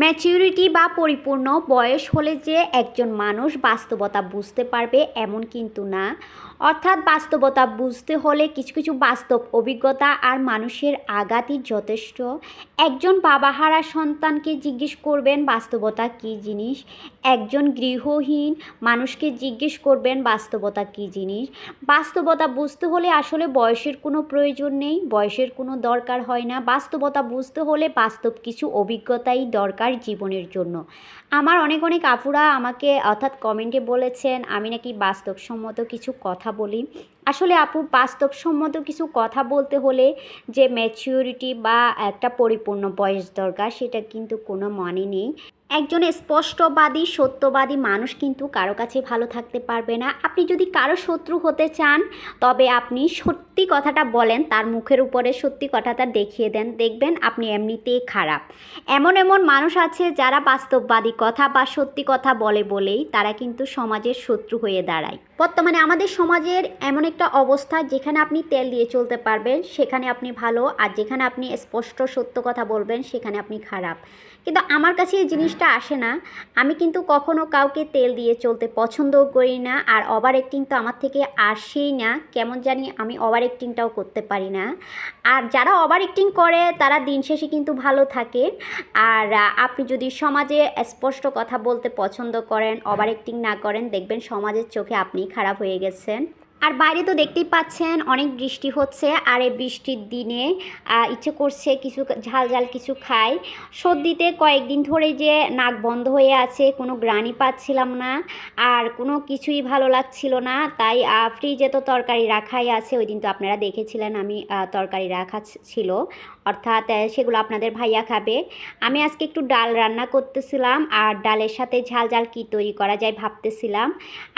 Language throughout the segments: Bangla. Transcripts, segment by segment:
ম্যাচিউরিটি বা পরিপূর্ণ বয়স হলে যে একজন মানুষ বাস্তবতা বুঝতে পারবে এমন কিন্তু না। অর্থাৎ বাস্তবতা বুঝতে হলে কিছু কিছু বাস্তব অভিজ্ঞতা আর মানুষের আঘাতই যথেষ্ট। একজন বাবাহারা সন্তানকে জিজ্ঞেস করবেন, বাস্তবতা কী জিনিস? একজন গৃহহীন মানুষকে জিজ্ঞেস করবেন, বাস্তবতা কী জিনিস? বাস্তবতা বুঝতে হলে আসলে বয়সের কোনো প্রয়োজন নেই, বয়সের কোনো দরকার হয় না। বাস্তবতা বুঝতে হলে বাস্তব কিছু অভিজ্ঞতাই দরকার জীবনের জন্য। আমার অনেক অনেক আপুরা আমাকে অর্থাৎ কমেন্টে বলেছেন, আমি নাকি বাস্তবসম্মত কিছু কথা বলি। আসলে আপু, বাস্তবসম্মত কিছু কথা বলতে হলে যে ম্যাচিউরিটি বা একটা পরিপূর্ণ বয়স দরকার, সেটা কিন্তু কোনো মানে নেই। একজন স্পষ্টবাদী, সত্যবাদী মানুষ কিন্তু কারও কাছে ভালো থাকতে পারবে না। আপনি যদি কারও শত্রু হতে চান, তবে আপনি সত্যি কথাটা বলেন, তার মুখের উপরে সত্যি কথাটা দেখিয়ে দেন। দেখবেন আপনি এমনিতেই খারাপ। এমন এমন মানুষ আছে যারা বাস্তববাদী কথা বা সত্যি কথা বলে বলেই তারা কিন্তু সমাজের শত্রু হয়ে দাঁড়ায়। বর্তমানে আমাদের সমাজের এমন একটা অবস্থা যেখানে আপনি তেল দিয়ে চলতে পারবেন, সেখানে আপনি ভালো, আর যেখানে আপনি স্পষ্ট সত্য কথা বলবেন, সেখানে আপনি খারাপ। কিন্তু আমার কাছে এই জিনিসটা আসে না। আমি কিন্তু কখনো কাউকে তেল দিয়ে চলতে পছন্দও করি না, আর ওভার অ্যাক্টিং তো আমার থেকে আসেই না। কেমন জানি আমি ওভার অ্যাক্টিংটাও করতে পারি না। আর যারা ওভার অ্যাক্টিং করে, তারা দিন শেষে কিন্তু ভালো থাকে। আর আপনি যদি সমাজে স্পষ্ট কথা বলতে পছন্দ করেন ওভার অ্যাক্টিং না করেন, দেখবেন সমাজের চোখে আপনি খারাপ হয়ে গেছেন। আর বাইরে তো দেখতেই পাচ্ছেন, অনেক বৃষ্টি হচ্ছে আর এই বৃষ্টির দিনে ইচ্ছে করছে কিছু ঝাল ঝাল কিছু খাই। সর্দিতে কয়েকদিন ধরে যে নাক বন্ধ হয়ে আছে, কোনো গ্রানি পাচ্ছিলাম না আর কোনো কিছুই ভালো লাগছিল না। তাই ফ্রিজে তো তরকারি রাখাই আছে, ওই দিন তো আপনারা দেখেছিলেন আমি তরকারি রাখা ছিল। অর্থাৎ সেগুলো আপনাদের ভাইয়া খাবে। আমি আজকে একটু ডাল রান্না করতেছিলাম আর ডালের সাথে ঝাল ঝাল কী তৈরি করা যায় ভাবতেছিলাম।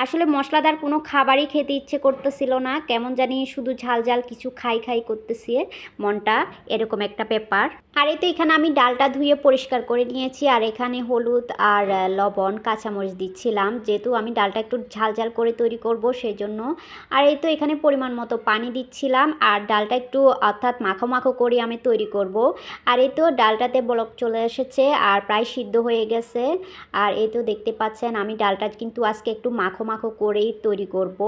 আসলে মশলাদার কোনো খাবারই খেতে ইচ্ছে করতেছিল না, কেমন জানি শুধু ঝাল ঝাল কিছু খাই খাই করতেছে, মনটা এরকম একটা ব্যাপার। আর এই তো এখানে আমি ডালটা ধুয়ে পরিষ্কার করে নিয়েছি, আর এখানে হলুদ আর লবণ, কাঁচামরিচ দিচ্ছিলাম, যেহেতু আমি ডালটা একটু ঝাল ঝাল করে তৈরি করব সেই জন্য আর এই তো এখানে পরিমাণ মতো পানি দিচ্ছিলাম, আর ডালটা একটু অর্থাৎ মাখো মাখো করে আমি তৈরি করব। আর এই তো ডালটাতে বলক চলে এসেছে, আর প্রায় সিদ্ধ হয়ে গেছে। আর এই তো দেখতে পাচ্ছেন, আমি ডালটা কিন্তু আজকে একটু মাখো মাখো করেই তৈরি করব।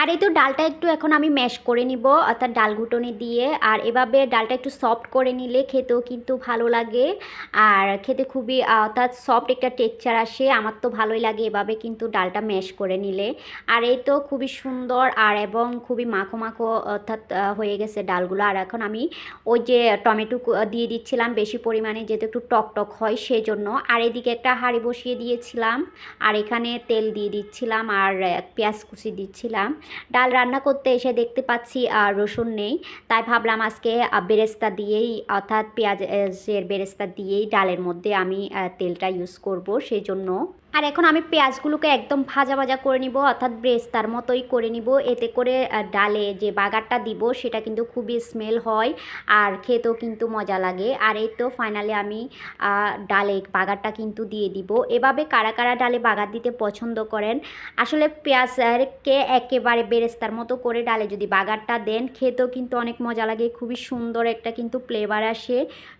আর এই তো ডালটা একটু এখন আমি ম্যাশ করে নিব, অর্থাৎ ডাল ঘুটনি দিয়ে। আর এভাবে ডালটা একটু সফট করে নিলে খেতেও কিন্তু ভালো লাগে। আর খেতে খুবই, অর্থাৎ সফট একটা টেক্সচার আসে। আমার তো ভালোই লাগে এভাবে কিন্তু ডালটা ম্যাশ করে নিলে। আর এই তো খুবই সুন্দর আর এবং খুবই মাখো মাখো, অর্থাৎ হয়ে গেছে ডালগুলো। আর এখন আমি ওই যে টমেটো দিয়ে দিচ্ছিলাম বেশি পরিমাণে, যেহেতু একটু টক টক হয় সেই জন্য আর এদিকে একটা হাঁড়ি বসিয়ে দিয়েছিলাম। আর এখানে তেল দিয়ে দিচ্ছিলাম আর পেঁয়াজ কুচি দিচ্ছিলাম। ডাল রান্না করতে এসে দেখতে পাচ্ছি রসুন নেই। তাই ভাবলাম আজকে বেরেস্তা দিয়েই, অর্থাৎ পেঁয়াজের বেরেস্তা দিয়েই ডালের মধ্যে আমি তেলটা ইউজ করব সেই জন্য আর এখন আমি পেঁয়াজগুলোকে একদম ভাজা ভাজা করে নিব, অর্থাৎ ব্রেস্তার মতোই করে নিব। এতে করে ডালে যে বাগারটা দিব, সেটা কিন্তু খুবই স্মেল হয় আর খেতেও কিন্তু মজা লাগে। আর এই তো ফাইনালি আমি ডালে বাগারটা কিন্তু দিয়ে দিব। এভাবে কারা কারা ডালে বাগার দিতে পছন্দ করেন? আসলে পেঁয়াজকে একেবারে বেরেস্তার মতো করে ডালে যদি বাগারটা দেন, খেতেও কিন্তু অনেক মজা লাগে। খুবই সুন্দর একটা কিন্তু ফ্লেভার আসে।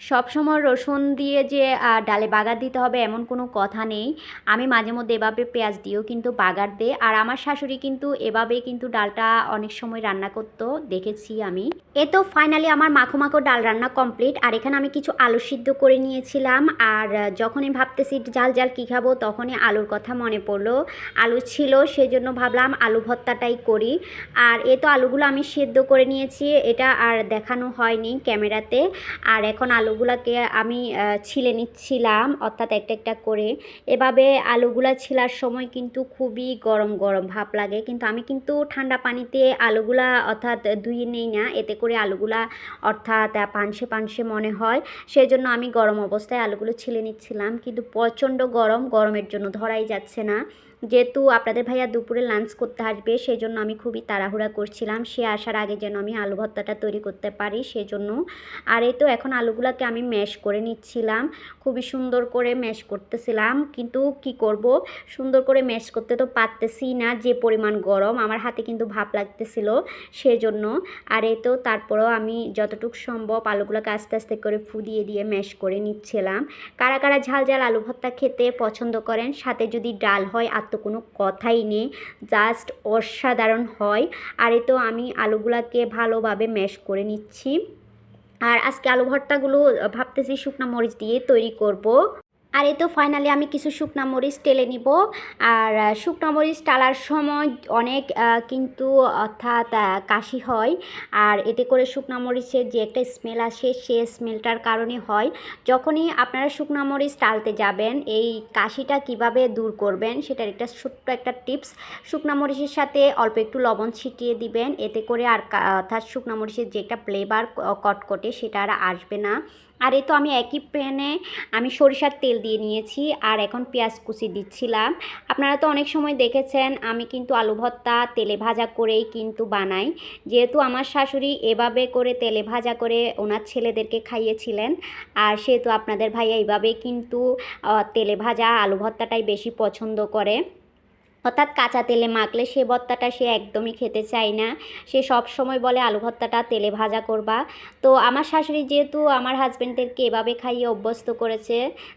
সবসময় রসুন দিয়ে যে ডালে বাগার দিতে হবে এমন কোনো কথা নেই। আমি মাঝে মধ্যে এভাবে পেঁয়াজ দিয়েও কিন্তু বাগার দেয় আর আমার শাশুড়ি কিন্তু এভাবে কিন্তু ডালটা অনেক সময় রান্না করতো, দেখেছি আমি। এ তো ফাইনালি আমার মাখো মাখো ডাল রান্না কমপ্লিট আর এখানে আমি কিছু আলু সিদ্ধ করে নিয়েছিলাম। আর যখনই ভাবতেছি জাল জাল কী খাব? তখনই আলুর কথা মনে পড়ল। আলু ছিল, সেজন্য ভাবলাম আলু ভর্তাটাই করি। আর এ তো আলুগুলো আমি সেদ্ধ করে নিয়েছি, এটা আর দেখানো হয়নি ক্যামেরাতে। আর এখন আলুগুলাকে আমি ছিলে নিচ্ছিলাম, অর্থাৎ একটা একটা করে। এভাবে আলুগুলা ছিলার সময় কিন্তু খুবই গরম গরম ভাব লাগে। কিন্তু আমি কিন্তু ঠান্ডা পানিতে আলুগুলা, অর্থাৎ ধুয়ে নেই না, এতে করে আলুগুলা, অর্থাৎ পানসে পানসে মনে হয়। সেই জন্য আমি গরম অবস্থায় আলুগুলো ছিলে নিচ্ছিলাম। কিন্তু প্রচণ্ড গরম গরমের জন্য ধরাই যাচ্ছে না। যেহেতু আপনাদের ভাইয়া দুপুরে লাঞ্চ করতে আসবে সেই জন্য আমি খুবই তাড়াহুড়া করছিলাম। সে আসার আগে যেন আমি আলু ভর্তাটা তৈরি করতে পারি, সেজন্য। আর এই তো এখন আলুগুলোকে আমি ম্যাশ করে নিচ্ছিলাম। খুবই সুন্দর করে ম্যাশ করতেছিলাম। কিন্তু কি করব? সুন্দর করে ম্যাশ করতে তো পারতেছি না, যে পরিমাণ গরম। আমার হাতে কিন্তু ভাপ লাগতেছিল, সেজন্য। আর এই তো তারপরেও আমি যতটুকু সম্ভব আলুগুলোকে আস্তে আস্তে করে ফু দিয়ে ম্যাশ করে নিচ্ছিলাম। কারা কারা ঝাল ঝাল আলু ভর্তা খেতে পছন্দ করেন, সাথে যদি ডাল হয় আর তো কোনো কথাই নেই জাস্ট অসাধারণ হয়। আর এ তো আমি আলুগুলাকে ভালোভাবে ম্যাশ করে নিচ্ছি। আর আজকে আলু ভর্তাগুলো ভাবতেছি শুকনা মরিচ দিয়ে তৈরি করব। আর এই তো ফাইনালি আমি কিছু শুকনা মরিচ টেলে নিব। আর শুকনা মরিচ টালার সময় অনেক কিন্তু অর্থাৎ কাশি হয়। আর এতে করে শুকনা মরিচের যে একটা স্মেল আসে, সে স্মেলটার কারণে হয়। যখনই আপনারা শুকনা মরিচ টালতে যাবেন, এই কাশিটা কীভাবে দূর করবেন, সেটার একটা ছোট্ট একটা টিপস। শুকনা মরিচের সাথে অল্প একটু লবণ ছিটিয়ে দিবেন। এতে করে আর অর্থাৎ শুকনা মরিচের যে একটা ফ্লেভার কটকটে, সেটা আর আসবে না। আর এই তো আমি একই প্যানে, আমি সরিষার তেল দিয়ে নিয়েছি আর এখন পেঁয়াজ কুচি দিচ্ছিলাম। আপনারা তো অনেক সময় দেখেছেন, আমি কিন্তু আলু ভর্তা তেলে ভাজা করেই কিন্তু বানাই। যেহেতু আমার শাশুড়ি এভাবে করে তেলে ভাজা করে ওনার ছেলেদেরকে খাইয়েছিলেন, আর সেহেতু আপনাদের ভাইয়া এইভাবে কিন্তু তেলে ভাজা আলু ভর্তাটাই বেশি পছন্দ করে। অর্থাৎ কাঁচা তেলে মাখলে সে ভর্তাটা সে একদমই খেতে চায় না। সে সব সময় বলে, আলু ভর্তাটা তেলে ভাজা করবা। তো আমার শাশুড়ি যেহেতু আমার হাজব্যান্ডদেরকে এভাবে খাইয়ে অভ্যস্ত করেছে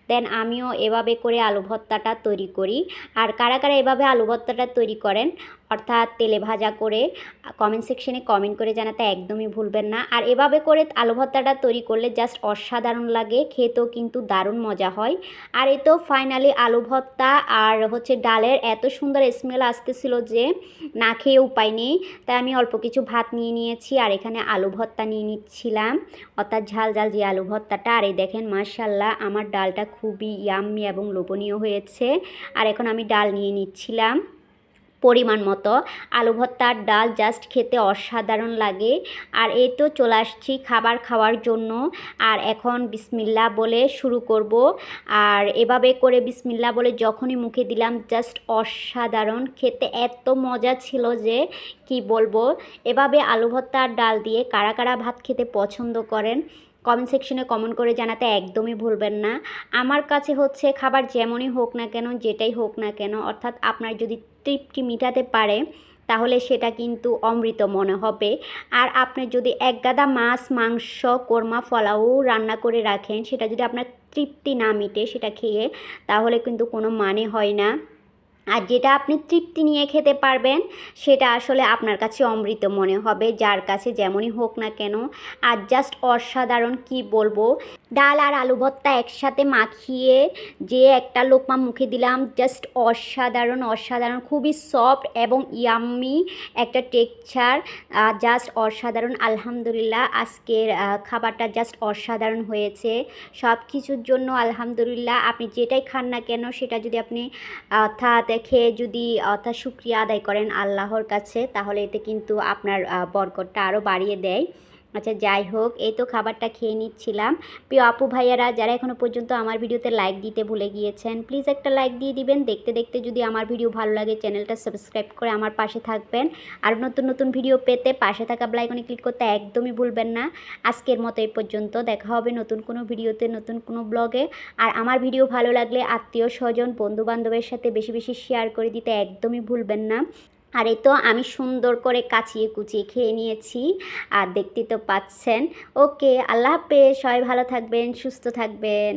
দেন আমিও এভাবে করে আলু ভর্তাটা তৈরি করি। আর কারা কারা এভাবে আলু ভর্তাটা তৈরি করেন? অর্থাৎ তেলে ভাজা করে কমেন্ট সেকশনে কমেন্ট করে জানাতে একদমই ভুলবেন না। আর এভাবে করে আলু ভর্তাটা তৈরি করলে জাস্ট অসাধারণ লাগে, খেতেও কিন্তু দারুণ মজা হয়। আর এই তো ফাইনালি আলু ভর্তা আর হচ্ছে ডালের এত সুন্দর স্মেল আসতেছিল যে না খেয়ে উপায় নেই। তাই আমি অল্প কিছু ভাত নিয়ে নিয়েছি আর এখানে আলু ভর্তা নিয়ে নিচ্ছিলাম। অর্থাৎ ঝাল ঝাল যে আলু ভর্তাটা, আর এই দেখেন মার্শাল্লাহ আমার ডালটা খুবই ইয়াম্মি এবং লোভনীয় হয়েছে। আর এখন আমি ডাল নিয়ে নিচ্ছিলাম। পরিমাণ মতো। আলু ভর্তার ডাল জাস্ট খেতে অসাধারণ লাগে। আর এই তো চলে আসছি খাবার খাওয়ার জন্য। আর এখন বিসমিল্লা বলে শুরু করব। আর এভাবে করে বিসমিল্লা বলে যখনই মুখে দিলাম জাস্ট অসাধারণ। খেতে এত মজা ছিল যে কি বলব। এভাবে আলু ভর্তা আর ডাল দিয়ে কারা কারা ভাত খেতে পছন্দ করেন কমেন্ট সেকশনে কমেন্ট করে জানাতে একদমই ভুলবেন না। আমার কাছে হচ্ছে খাবার যেমনই হোক না কেন, যেটাই হোক না কেন, অর্থাৎ আপনার যদি তৃপ্তি মিটাতে পারে, তাহলে সেটা কিন্তু অমৃত মনে হবে। আর আপনি যদি এক গাদা মাছ, মাংস, কোরমা, ফলাও রান্না করে রাখেন, সেটা যদি আপনার তৃপ্তি না মিটে সেটা খেয়ে, তাহলে কিন্তু কোনো মানে হয় না। আর যেটা আপনি তৃপ্তি নিয়ে খেতে পারবেন, সেটা আসলে আপনার কাছে অমৃত মনে হবে, যার কাছে যেমনই হোক না কেন। আর জাস্ট অসাধারণ কি বলব ডাল আর আলু ভর্তা একসাথে মাখিয়ে যে একটা লোকমা মুখে দিলাম জাস্ট অসাধারণ অসাধারণ খুবই সফট এবং ইয়াম্মি একটা টেক্সচার জাস্ট অসাধারণ আলহামদুলিল্লাহ। আজকের খাবারটা জাস্ট অসাধারণ হয়েছে। সব কিছুর জন্য আলহামদুলিল্লাহ আপনি যেটাই খান না কেন সেটা যদি আপনি অর্থাৎ খেয়ে যদি অর্থাৎ শুক্রিয়া আদায় করেন আল্লাহর কাছে তাহলে এতে কিন্তু আপনার আহ, বরকতটা আরও বাড়িয়ে দেয়। আচ্ছা যাই হোক, এই তো খাবারটা খেয়ে নিচ্ছিলাম। প্রিয় আপু ভাইয়ারা, যারা এখনও পর্যন্ত আমার ভিডিওতে লাইক দিতে ভুলে গিয়েছেন প্লিজ একটা লাইক দিয়ে দিবেন। দেখতে দেখতে যদি আমার ভিডিও ভালো লাগে চ্যানেলটা সাবস্ক্রাইব করে আমার পাশে থাকবেন। আর নতুন নতুন ভিডিও পেতে পাশে থাকা ব্লাইকনে ক্লিক করতে একদমই ভুলবেন না। আজকের মতো এই পর্যন্ত, দেখা হবে নতুন কোনো ভিডিওতে নতুন কোনো ব্লগে আর আমার ভিডিও ভালো লাগলে আত্মীয় স্বজন বন্ধু বান্ধবের সাথে বেশি বেশি শেয়ার করে দিতে একদমই ভুলবেন না। আর এই তো আমি সুন্দর করে কাচিয়ে কুচিয়ে খেয়ে নিয়েছি, আর দেখতে তো পাচ্ছেন। ওকে, আল্লাহ হাফেজ, সবাই ভালো থাকবেন, সুস্থ থাকবেন।